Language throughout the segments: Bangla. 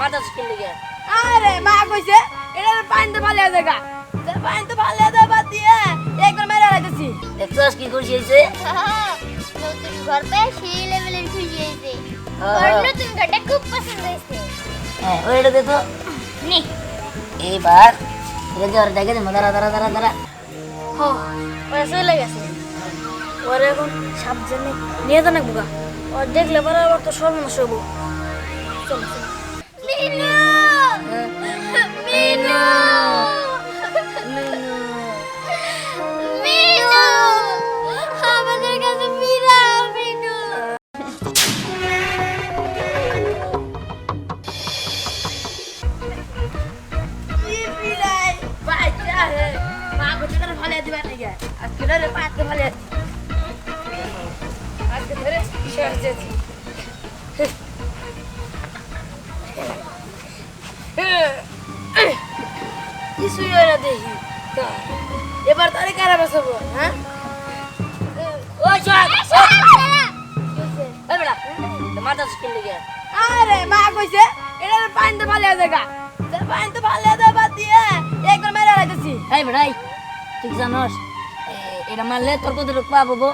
মাথা স্কিল লেগে আরে মা কইছে এটা পানিতে ফালিয়া জায়গা পানিতে ফালিয়া দেবা দিয়ে একবার মেরে রাখতেছি দেখছস কি এসে নতুন ঘর পেয়ে সেই লেভেলের খুশি হয়েছে হ্যাঁ, হ্যাঁ। নতুন ঘরটা খুব পছন্দ হয়েছে হ্যাঁ ওইটা দে তো নে। এইবার এটা যে ওর দেখে দেবো দাঁড়া দাঁড়া দাঁড়া দাঁড়া। হ ওরা চলে গেছে। ওরা এখন সাবধানে নিয়ে যান বুকা ওর দেখলে পরে আবার তো সর্বনাশ হব চলো চলো। মিনু! মিনু মিনু! কিছুই হয় না দেখি এবার তারে কারা বাঁচাবো হ্যাঁ ওই মাথা স্কিল লেগে আরে মা কইছে এটা পানিতে ফালিয়া জায়গা পানিতে ফালিয়া দেবা দিয়ে একবার মেরে রাখতেছি এই এই, ঠিক জানোস এটা মারলে তোর কত লোক পাবো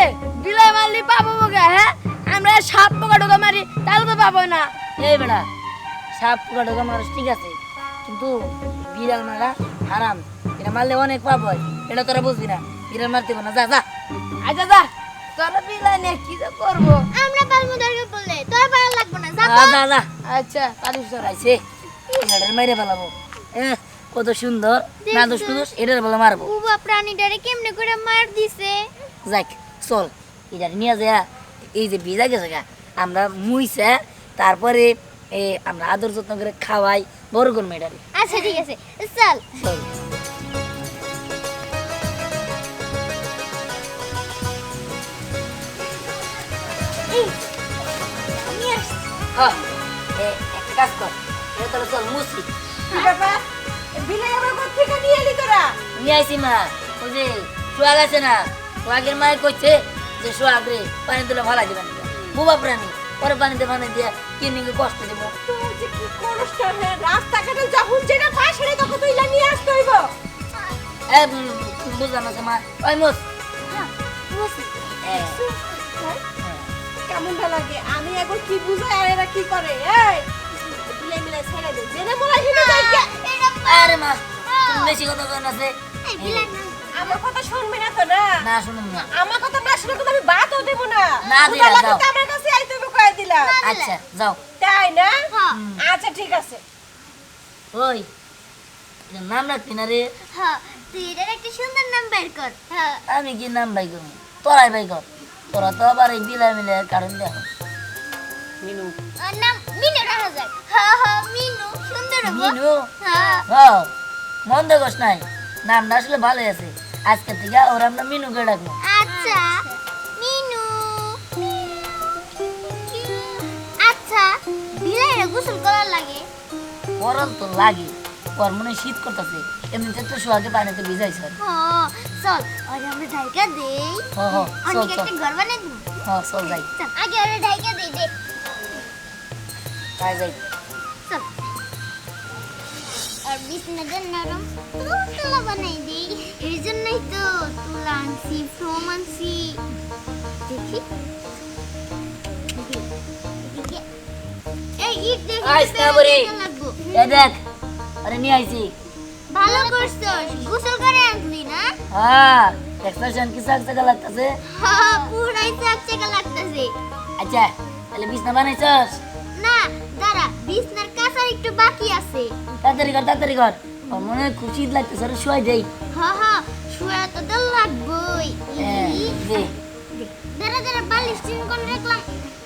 আরে বিলাই মারলি পাবো বোকা হ্যাঁ? আমরা সাপ পোকা ঢোকা মারি তাহলে তো পাবো না। এই বেটা সাপ পোকা ঢোকা মানুষ ঠিক আছে কিন্তু বিড়াল মারা হারাম। এটা মারলে অনেক পাপ হয় এটা তোরা বুঝবি না। বিড়াল মারতে না যা যা। আচ্ছা দা তোরা বিলাই নিয়ে কি যে করব? আমরা দরকার পড়লে তোর ভালো লাগবে না যা যা, যা। যা আচ্ছা পারিস তোরা আইছে এটার মেরে ফেলাবো। কত সুন্দর। না দোষ এটার বলে মারবো। বুবা প্রাণীটারে কেমনে করে মার দিছে? যাক চল। এটা নিয়ে যা এই যে ভিজা গেছে গা আমরা মুইছে তারপরে এ, আমরা আদর যত্ন করে খাওয়াই বড় করব এটারে আচ্ছা ঠিক আছে চল। কাজ কর তাহলে চল মুসি বিলাই আবার কোথেকে নিয়ে এলি তোরা? নিয়ে আইসি মা ওই যে সোয়াগ আছে না। সোয়াগের মায়ের কইছে যে সোয়াগ রে পানি তুলে ভালা দিবেন বুবা প্রাণী পরে পানিতে পানি দিয়ে কিনিকে কষ্ট দেবো। তোর যে কি করষ্ট হে রাস্তাঘাটে যখন যেটা পায় সেটা তখন তুই নিয়ে আসতে হইব। এ বুঝলাম আছে মা ওই মোস। কেমনটা লাগে? আমি এখন কি বুঝাই আর এরা কি করে? এই! আরে মা বেশি কথা না সে আমার কথা শুনবি না তো না? না আমার কথা না শুনে কিন্তু আমি বাতও দেব না। না দিলা, যাও। আমার কাছে আচ্ছা যাও। তাই না? হ্যাঁ। আচ্ছা ঠিক আছে। ওই নাম রাখবি না রে? হ্যাঁ তুই এটার একটা সুন্দর নাম বের কর। হ্যাঁ। আমি কি নাম বাই করব? তোরাই বাই কর। তোরা তো আবার এই বিলাই মিলে কারণ দেখো। মিনু। নাম মিনু রাখা যাক হ্যাঁ হ্যাঁ মিনু সুন্দর মিনু? হ্যাঁ। হ্যাঁ মন্দ নাই। নামটা আসলে ভালোই আছে। আজকে থেকে ওরা আমরা মিনুকে ডাকবো আচ্ছা মিনু আচ্ছা বিলাইরা গোসল করার লাগে? গরম তো লাগে ওর মনে শীত করতেছে এমনিতে তো সোহাগে পানিতে ভিজাইছে হ চল ওরে আমরা ঢাইকা দেই। হ হ চল চল একটা ঘর বানিয়ে দিব হ চল যাই। আগে ওরে ঢাইকা দেই দে। তাই যাই। চল। আর বিছনাটা নরম তুলা বানাই দেই। আনছি ফ্রম আনছি দেখি। এই ইট দেখি আইস না বরি। এ দেখ আরে নিয়ে আইছি। ভালো করছস গোসল করে আনলি না? হ্যাঁ এক্সপ্রেশন কি সাক সাকা লাগতেছে? হ্যাঁ পুরাই চাকচাকা লাগতেছে। আচ্ছা তাহলে বিছনা বানাইছস? না দাঁড়া বিছনার কাঁচার একটু বাকি আছে। তাড়াতাড়ি কর তাড়াতাড়ি কর। মনে খুব লাগতেছে আরে শুয়াই যাই হ্যাঁ হ্যাঁ তো দে দাঁড়া দাঁড়া বালিশ চিন করে রাখলাম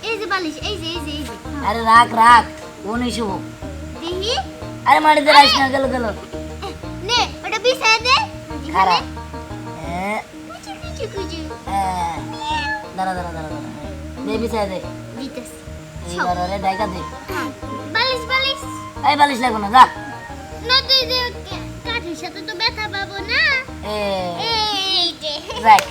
এই যে বালিশ এই যে এই যে এই যে আরে রাখ রাখ উনি শুভ দেখি আরে মাটিতে রাইস না গেল গেল নে ওটা বিছায় দে খারাপ দাঁড়া দাঁড়া দাঁড়া দাঁড়া দে দে দে বালিশ বালিশ এই বালিশ লাগবো না যা না তুই পাবো না এ দেখ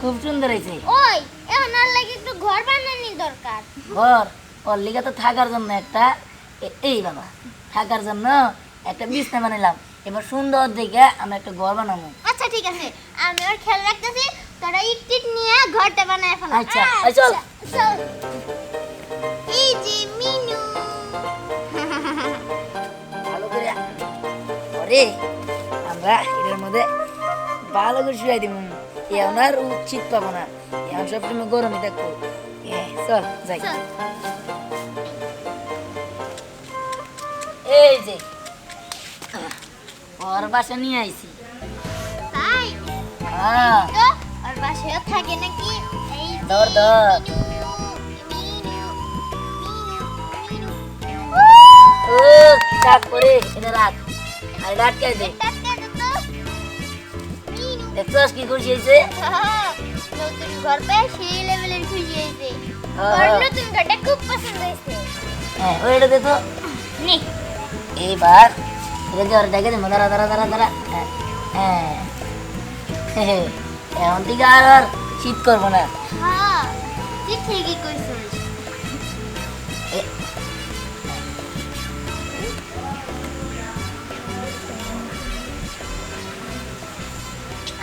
খুব সুন্দর হয়েছে। ওই এখন আর লাগে একটু ঘর বানানি দরকার। ঘর? ওর লিগে তো থাকার জন্য একটা এই বাবা থাকার জন্য একটা বিছনা বানাইলাম। এবার সুন্দর দেখে আমরা একটা ঘর বানাবো। আচ্ছা ঠিক আছে। আমি ওর খেয়াল রাখতেছি তোরা ইট টিট নিয়ে ঘরটা বানায় ফেলা। আচ্ছা, চল। চল। এই যে মিনু। ভালো করে আমরা এটার মধ্যে ভালো করে শুয়াই দিব। এখন আর উচিত পাবো না এখন গরমই থাকব এ, চল যাই এই যে ওর বাসা নিয়ে আইছি হ্যাঁ ধর, ধর। মিনু, মিনু, মিনু, মিনু। ও দে টাটকা দে তো। মিনু। দেখছস কি খুশি হয়েছে নতুন ঘর পেয়ে সেই লেভেলের খুশি হয়েছে হ্যাঁ, ওর হ্যাঁ। নতুন ঘরটা খুব পছন্দ হয়েছে হ্যাঁ ওইটা দে তো নে এইবার এটা যে ওর দেখে দেবো দাঁড়া দাঁড়া দাঁড়া দাঁড়া হ্যাঁ হ্যাঁ হে, এখন থেকে আর আর শীত করব না হ্যাঁ তুই ঠিকই কইছিস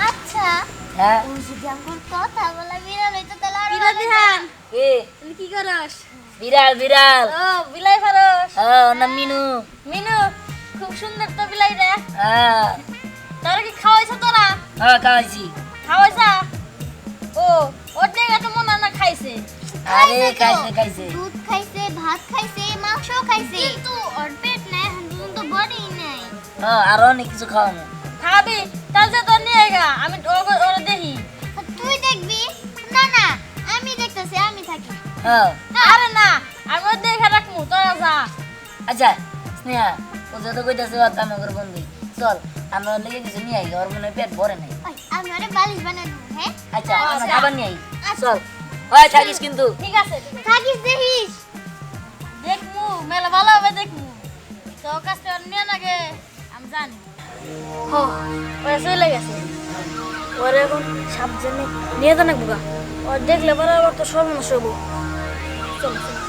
আচ্ছা। হ্যাঁ। ও যদি আমার কথা বলা বিড়াল হইতো তাহলে আরও বিরাট দিহান কে তুমি কি করস? বিড়াল বিড়াল। ও বিলাই ফারস। হ্যাঁ ওর মিনু। মিনু খুব সুন্দর তো বিলাই রে। হ্যাঁ। তোরা কি খাওয়াইছ তোরা? হ্যাঁ খাওয়াইছি। খাওয়াইছা? ও ওর জায়গা তো মনে না খাইছে। আরে খাইছে খাইছে দুধ খাইছে ভাত খাইছে মাংসও খাইছে। কিন্তু ওর পেট নাই এখন পর্যন্ত বডি নাই। হ্যাঁ আরও অনেক কিছু খাওয়ানো খাবি তাহলে তোর নিয়ে গা আমি ওরা দেখি। তুই দেখবি? না না আমি দেখতেছি আমি থাকি। আরে না আমি ওর দেখে রাখব তোরা যা। আচ্ছা স্নেহা ও যত কইতাছে ও কাম করে বন্ধু। চল আমরা ওর লেগে কিছু নিয়ে আই ওর মনে পেট ভরে নাই। আমি ওরে বালিশ বানাই দেবো হ্যাঁ? আচ্ছা আমরা আচ্ছা। খাবার নিয়ে আই। আচ্ছা। চল হয় থাকিস কিন্তু। ঠিক আছে থাকিস দেখিস। দেখমু মেলা ভালো হবে দেখমু। তোর কাছ থেকে ওর নিয়ে নাগে আমি জানি। হ ওরা চলে গেছে। ওরা এখন সাবধানে নিয়ে জানে বুকা ওর দেখলে পরে আবার তো সর্বনাশ হব চলো চলো।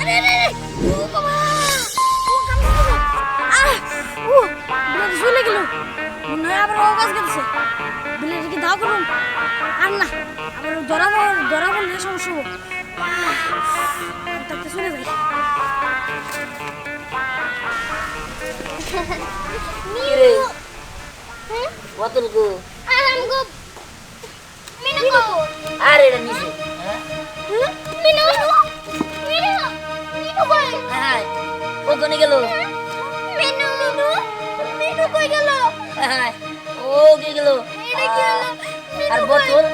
আরে, না, আবার ও ধরা ধরা পড়লে হব। আহ! ডাক্তার চলে যাই কি রে হ্যাঁ বোতল গো আর আমগো মিনু গো আর এটা নিছে হ্যাঁ হ্যাঁ? মিনু মিনু মিনু কই হ্যাঁ ও কোনে গেল মিনু মিনু মিনু কই গেল হ্যাঁ ও কে গেল এটা কি হলো আর বোতল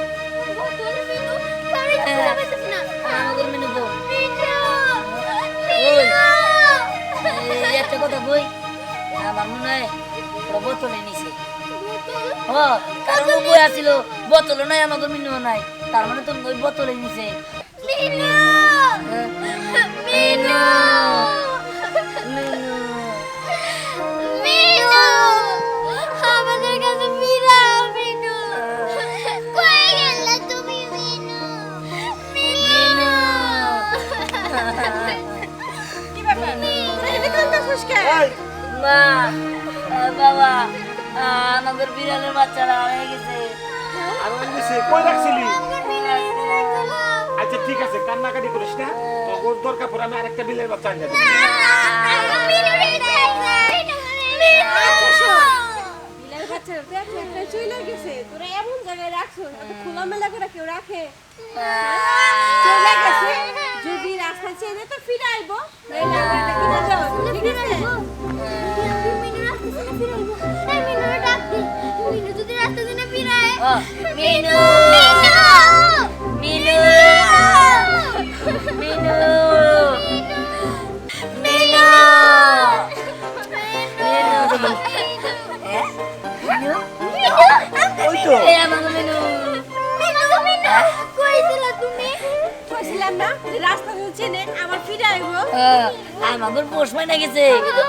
বোতল মিনু কারে হ্যাঁ। আমাদের এই একটা কথা বই আমার মনে হয় বোতলে নিছে। কারণ বই আছিল বোতল নাই আমাদের মিনু নাই। তার মানে তো ওই বোতলে নিছে। হ্যাঁ? মিনু মিনু! মা বাবা আমাদের বিড়ালের বাচ্চারা হয়ে গেছে। কই রাখছিলি? আচ্ছা ঠিক আছে কান্নাকাটি করিস না। তোর দরকার পড়ে আমি আরেকটা বিলের বাচ্চা রে বিলার বাচ্চারা তো একটা চলে গেছে। তোরা এমন জায়গায় রাখছো এত খোলামেলা করে কেউ রাখে? চলে গেছে? যদি রাস্তা চেনে তো ফিরে আইবো নইলে আমরা এটা কিনে যাব ঠিক আছে? ও মিনু! মিনু! না রাস্তা যদি চেনে আবার ফিরে আইবো। আ, আমাদের পোষ মাইনা গেছে।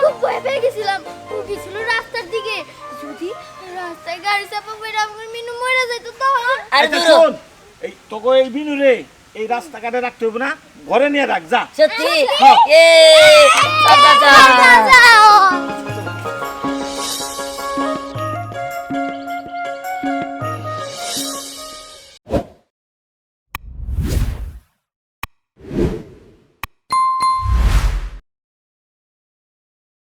খুব ভয় পেয়ে গেছিলাম। ও গেছিল রাস্তার দিকে। যদি রাস্তায় গাড়ি চাপা পড়ে আমার মিনু মরে যাইতো তখন। আর আচ্ছা, দূর শোন, এই তোকে এই বিনুরে এই রাস্তাঘাটে রাখতে হবে না ঘরে নিয়ে রাখ যা। সত্যি? হ্যাঁ। এ